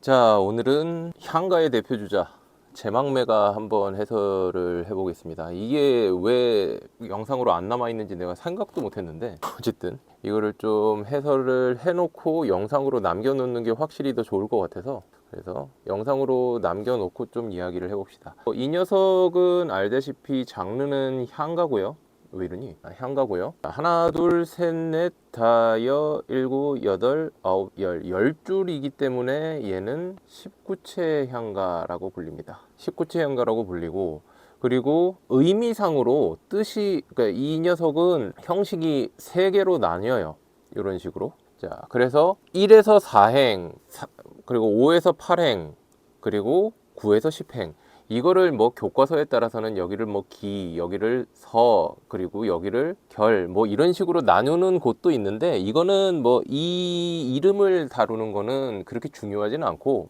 자, 오늘은 향가의 대표 주자 제막매가 한번 해설을 해보겠습니다. 이게 왜 영상으로 안 남아 있는지 내가 생각도 못했는데 어쨌든 이거를 좀 해설을 해놓고 영상으로 남겨놓는 게 확실히 더 좋을 것 같아서 그래서 영상으로 남겨놓고 좀 이야기를 해봅시다. 어, 이 녀석은 알다시피 장르는 향가고요. 왜 이러니? 아, 향가고요. 하나, 둘, 셋, 넷, 다 여, 일곱, 여덟, 아홉, 열. 열 줄이기 때문에 얘는 19채 향가라고 불립니다. 19채 향가라고 불리고 그리고 의미상으로 뜻이 그러니까 이 녀석은 형식이 세 개로 나뉘어요. 이런 식으로. 자, 그래서 1에서 4행, 그리고 5에서 8행, 그리고 9에서 10행. 이거를 뭐 교과서에 따라서는 여기를 뭐 기, 여기를 서, 그리고 여기를 결, 뭐 이런 식으로 나누는 곳도 있는데 이거는 뭐 이 이름을 다루는 거는 그렇게 중요하지는 않고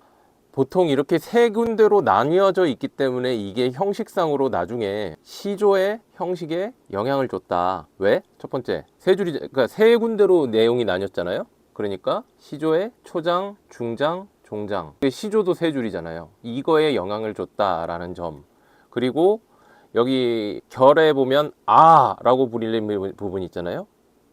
보통 이렇게 세 군데로 나뉘어져 있기 때문에 이게 형식상으로 나중에 시조의 형식에 영향을 줬다. 왜? 첫 번째, 세 줄이, 그러니까 세 군데로 내용이 나뉘었잖아요. 그러니까 시조의 초장, 중장, 종장. 시조도 세 줄이잖아요. 이거에 영향을 줬다라는 점. 그리고 여기 결에 보면 아 라고 부르는 부분 있잖아요.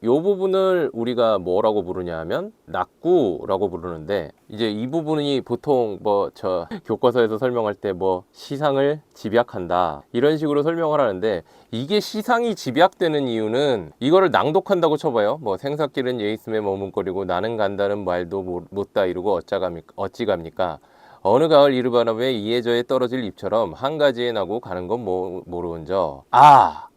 요 부분을 우리가 뭐라고 부르냐 하면 낙구라고 부르는데 이제 이 부분이 보통 뭐 저 교과서에서 설명할 때 뭐 시상을 집약한다 이런 식으로 설명을 하는데 이게 시상이 집약되는 이유는 이거를 낭독한다고 쳐봐요. 뭐 생사길은 예 있음에 머문거리고 나는 간다는 말도 못다 이루고 어찌갑니까 어찌 갑니까? 어느 가을 이르바람에 이해저에 떨어질 잎처럼 한 가지에 나고 가는 건 모, 모르은저 아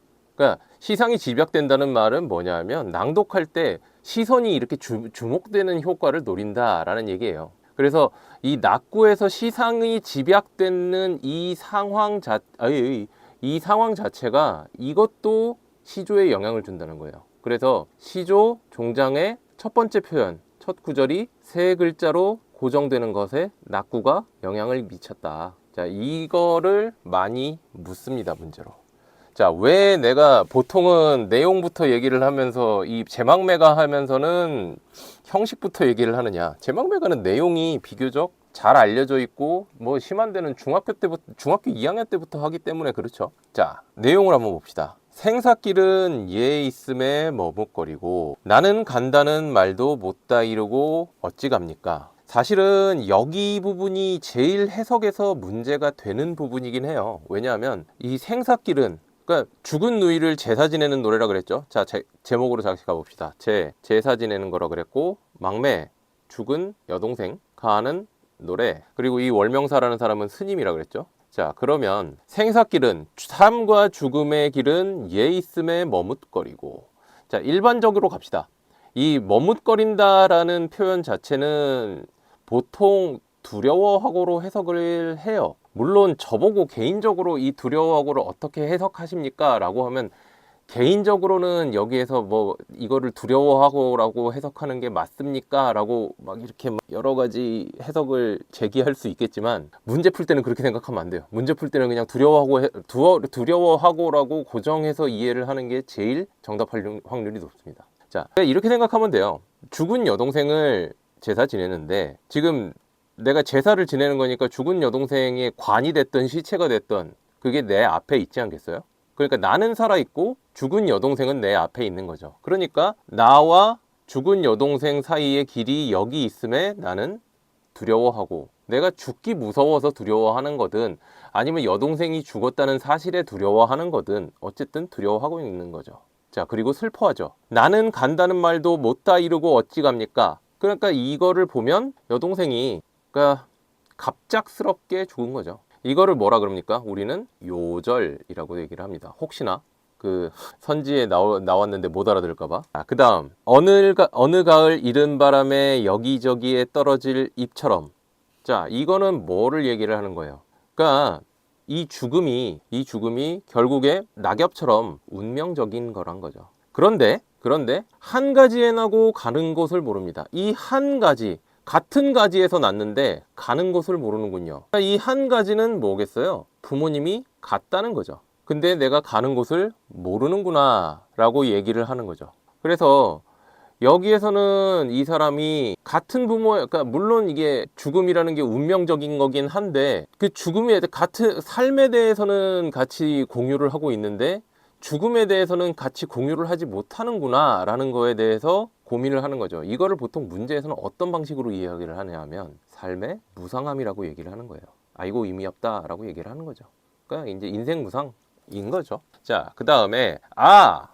그러니까 시상이 집약된다는 말은 뭐냐면 낭독할 때 시선이 이렇게 주, 주목되는 효과를 노린다라는 얘기예요. 그래서 이 낙구에서 시상이 집약되는 이 상황 자, 아이, 이 상황 자체가 이것도 시조에 영향을 준다는 거예요. 그래서 시조 종장의 첫 번째 표현, 첫 구절이 세 글자로 고정되는 것에 낙구가 영향을 미쳤다. 자, 이거를 많이 묻습니다, 문제로. 자, 왜 내가 보통은 내용부터 얘기를 하면서 이 제막매가 하면서는 형식부터 얘기를 하느냐. 제막매가는 내용이 비교적 잘 알려져 있고 뭐 심한 데는 중학교 때부터 중학교 2학년 때부터 하기 때문에 그렇죠. 자, 내용을 한번 봅시다. 생사길은 예 있음에 머뭇거리고 나는 간다는 말도 못다 이루고 어찌 갑니까? 사실은 여기 부분이 제일 해석에서 문제가 되는 부분이긴 해요. 왜냐하면 이 생사길은 그러니까 죽은 누이를 제사 지내는 노래라 그랬죠. 자, 제, 제목으로 다시 가봅시다. 제, 제사 지내는 거라 그랬고, 막매, 죽은 여동생, 가 하는 노래, 그리고 이 월명사라는 사람은 스님이라 그랬죠. 자, 그러면 생사길은 삶과 죽음의 길은 예 있음에 머뭇거리고, 자, 일반적으로 갑시다. 이 머뭇거린다라는 표현 자체는 보통 두려워하고로 해석을 해요. 물론 저보고 개인적으로 이 두려워하고를 어떻게 해석하십니까? 라고 하면 개인적으로는 여기에서 뭐 이거를 두려워하고라고 해석하는 게 맞습니까? 라고 막 이렇게 여러 가지 해석을 제기할 수 있겠지만 문제 풀 때는 그렇게 생각하면 안 돼요. 문제 풀 때는 그냥 두려워하고 두려워하고라고 고정해서 이해를 하는 게 제일 정답할 확률이 높습니다. 자, 이렇게 생각하면 돼요. 죽은 여동생을 제사 지내는데 지금 내가 제사를 지내는 거니까 죽은 여동생의 관이 됐던 시체가 됐던 그게 내 앞에 있지 않겠어요? 그러니까 나는 살아있고 죽은 여동생은 내 앞에 있는 거죠. 그러니까 나와 죽은 여동생 사이의 길이 여기 있음에 나는 두려워하고 내가 죽기 무서워서 두려워하는 거든 아니면 여동생이 죽었다는 사실에 두려워하는 거든 어쨌든 두려워하고 있는 거죠. 자, 그리고 슬퍼하죠. 나는 간다는 말도 못 다 이루고 어찌 갑니까? 그러니까 이거를 보면 여동생이 그러니까 갑작스럽게 죽은 거죠. 이거를 뭐라 그럽니까? 우리는 요절이라고 얘기를 합니다. 혹시나 그 선지에 나오, 나왔는데 못 알아들을까봐. 아, 그 다음 어느, 가, 어느 가을 이른 바람에 여기저기에 떨어질 잎처럼. 자, 이거는 뭐를 얘기를 하는 거예요? 그러니까 이 죽음이 이 죽음이 결국에 낙엽처럼 운명적인 거란 거죠. 그런데 그런데 한 가지에 나고 가는 곳을 모릅니다. 이 한 가지 같은 가지에서 났는데 가는 곳을 모르는군요. 이 한 가지는 뭐겠어요? 부모님이 같다는 거죠. 근데 내가 가는 곳을 모르는구나 라고 얘기를 하는 거죠. 그래서 여기에서는 이 사람이 같은 부모, 그러니까 물론 이게 죽음이라는 게 운명적인 거긴 한데 그 죽음에 같은 삶에 대해서는 같이 공유를 하고 있는데 죽음에 대해서는 같이 공유를 하지 못하는구나 라는 거에 대해서 고민을 하는 거죠. 이거를 보통 문제에서는 어떤 방식으로 이야기를 하냐 하면 삶의 무상함이라고 얘기를 하는 거예요. 아이고 의미 없다라고 얘기를 하는 거죠. 그러니까 이제 인생 무상인 거죠. 자, 그 다음에 아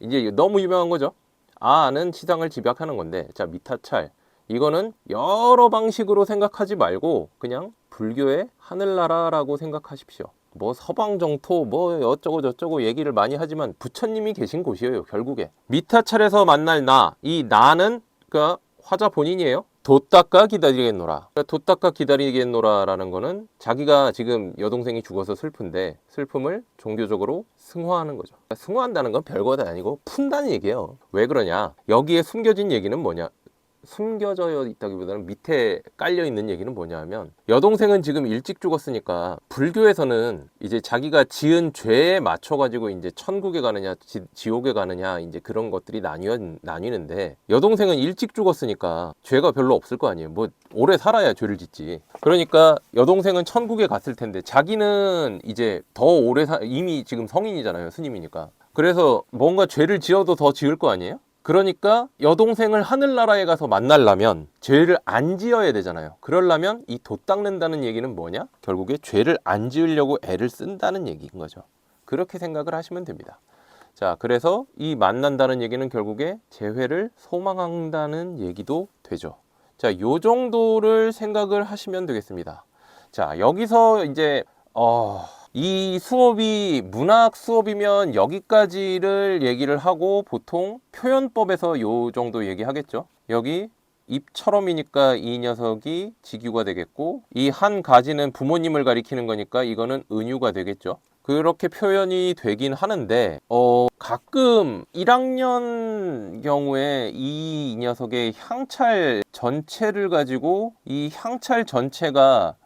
이제 너무 유명한 거죠. 아는 치상을 집약하는 건데 자 미타찰 이거는 여러 방식으로 생각하지 말고 그냥 불교의 하늘나라라고 생각하십시오. 뭐 서방정토 뭐 어쩌고 저쩌고 얘기를 많이 하지만 부처님이 계신 곳이에요 결국에. 미타찰에서 만날 나 이 나는 그 화자 본인이에요? 돛닦아 기다리겠노라. 그러니까 돛닦아 기다리겠노라라는 거는 자기가 지금 여동생이 죽어서 슬픈데 슬픔을 종교적으로 승화하는 거죠. 그러니까 승화한다는 건 별거 다 아니고 푼다는 얘기예요. 왜 그러냐? 여기에 숨겨진 얘기는 뭐냐 숨겨져 있다기보다는 밑에 깔려 있는 얘기는 뭐냐 하면 여동생은 지금 일찍 죽었으니까 불교에서는 이제 자기가 지은 죄에 맞춰 가지고 이제 천국에 가느냐 지, 옥에 가느냐 이제 그런 것들이 나뉘어 나뉘는데 여동생은 일찍 죽었으니까 죄가 별로 없을 거 아니에요. 뭐 오래 살아야 죄를 짓지. 그러니까 여동생은 천국에 갔을 텐데 자기는 이제 더 오래 사 이미 지금 성인이잖아요 스님이니까. 그래서 뭔가 죄를 지어도 더 지을 거 아니에요 그러니까 여동생을 하늘나라에 가서 만나려면 죄를 안 지어야 되잖아요. 그러려면 이 돛 닦는다는 얘기는 뭐냐? 결국에 죄를 안 지으려고 애를 쓴다는 얘기인 거죠. 그렇게 생각을 하시면 됩니다. 자, 그래서 이 만난다는 얘기는 결국에 재회를 소망한다는 얘기도 되죠. 자, 요 정도를 생각을 하시면 되겠습니다. 자, 여기서 이제 어... 이 수업이 문학 수업이면 여기까지를 얘기를 하고 보통 표현법에서 요 정도 얘기하겠죠. 여기 입처럼이니까 이 녀석이 직유가 되겠고 이 한 가지는 부모님을 가리키는 거니까 이거는 은유가 되겠죠. 그렇게 표현이 되긴 하는데 어 가끔 1학년 경우에 이 녀석의 향찰 전체를 가지고 이 향찰 전체가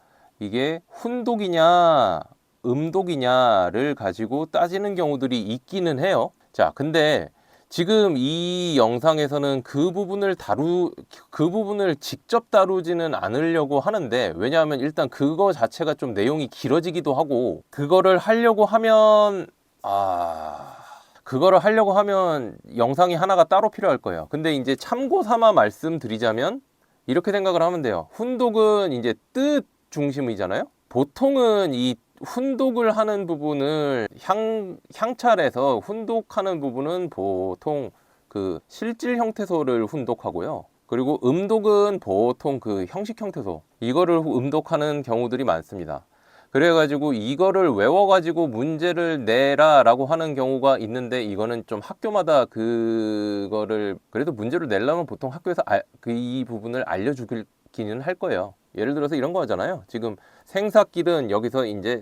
이게 훈독이냐 음독이냐를 가지고 따지는 경우들이 있기는 해요. 자, 근데 지금 이 영상에서는 그 부분을 다루 그 부분을 직접 다루지는 않으려고 하는데 왜냐하면 일단 그거 자체가 좀 내용이 길어지기도 하고 그거를 하려고 하면 아 그거를 하려고 하면 영상이 하나가 따로 필요할 거예요. 근데 이제 참고 삼아 말씀드리자면 이렇게 생각을 하면 돼요. 훈독은 이제 뜻 중심이잖아요. 보통은 이 훈독을 하는 부분을 향, 향찰에서 훈독하는 부분은 보통 그 실질 형태소를 훈독하고요. 그리고 음독은 보통 그 형식 형태소 이거를 음독하는 경우들이 많습니다. 그래가지고 이거를 외워가지고 문제를 내라라고 하는 경우가 있는데 이거는 좀 학교마다 그거를 그래도 문제를 내려면 보통 학교에서 그이 부분을 알려주기는 할 거예요. 예를 들어서 이런 거 하잖아요. 지금 생사길은 여기서 이제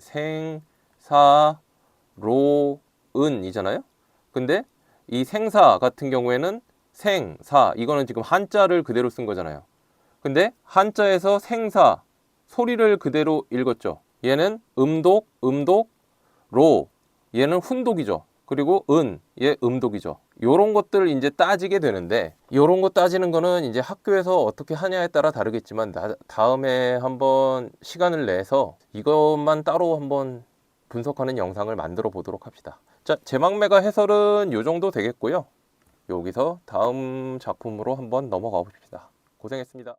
생사로은이잖아요. 근데 이 생사 같은 경우에는 생사 이거는 지금 한자를 그대로 쓴 거잖아요. 근데 한자에서 생사 소리를 그대로 읽었죠. 얘는 음독, 음독, 로 얘는 훈독이죠. 그리고 은, 얘 음독이죠. 요런 것들을 이제 따지게 되는데 요런 거 따지는 거는 이제 학교에서 어떻게 하냐에 따라 다르겠지만 나, 다음에 한번 시간을 내서 이것만 따로 한번 분석하는 영상을 만들어 보도록 합시다. 자, 제막매가 해설은 요 정도 되겠고요. 여기서 다음 작품으로 한번 넘어가 봅시다. 고생했습니다.